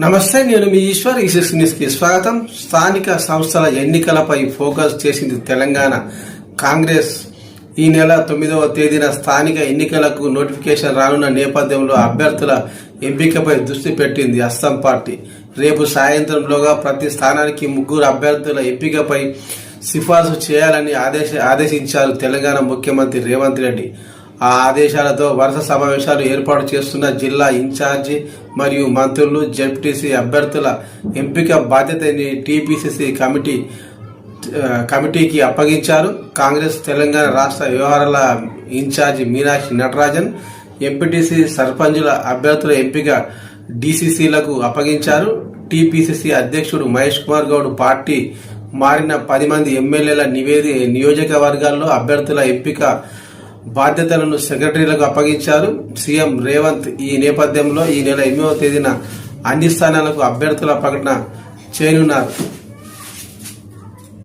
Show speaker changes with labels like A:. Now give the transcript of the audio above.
A: నమస్తే నేను మీ ఈశ్వర్. ఈ న్యూస్కి స్వాగతం. స్థానిక సంస్థల ఎన్నికలపై ఫోకస్ చేసింది తెలంగాణ కాంగ్రెస్. ఈ నెల తొమ్మిదవ తేదీన స్థానిక ఎన్నికలకు నోటిఫికేషన్ రానున్న నేపథ్యంలో అభ్యర్థుల ఎంపికపై దృష్టి పెట్టింది అస్సాం పార్టీ. రేపు సాయంత్రంలోగా ప్రతి స్థానానికి ముగ్గురు అభ్యర్థుల ఎంపికపై సిఫార్సు చేయాలని ఆదేశ ఆదేశించారు తెలంగాణ ముఖ్యమంత్రి రేవంత్ రెడ్డి. ఆ ఆదేశాలతో వరుస సమావేశాలు ఏర్పాటు చేస్తున్న జిల్లా ఇన్ఛార్జి మరియు మంత్రులు జెడ్పీటీసీ అభ్యర్థుల ఎంపిక బాధ్యతని టీపీసీసీ కమిటీ కమిటీకి అప్పగించారు. కాంగ్రెస్ తెలంగాణ రాష్ట్ర వ్యవహారాల ఇన్ఛార్జి మీనాక్షి నటరాజన్ ఎంపీటీసీ సర్పంచుల అభ్యర్థుల ఎంపిక డీసీసీలకు అప్పగించారు. టీపీసీసీ అధ్యక్షుడు మహేష్ కుమార్ గౌడ్ పార్టీ మారిన పది మంది ఎమ్మెల్యేల నివేది నియోజకవర్గాల్లో అభ్యర్థుల ఎంపిక బాధ్యతలను సెక్రటరీలకు అప్పగించారు. సీఎం రేవంత్ ఈ నేపథ్యంలో ఈ నెల ఎనిమిదవ తేదీన అన్ని స్థానాలకు అభ్యర్థుల ప్రకటన చేయనున్నారు.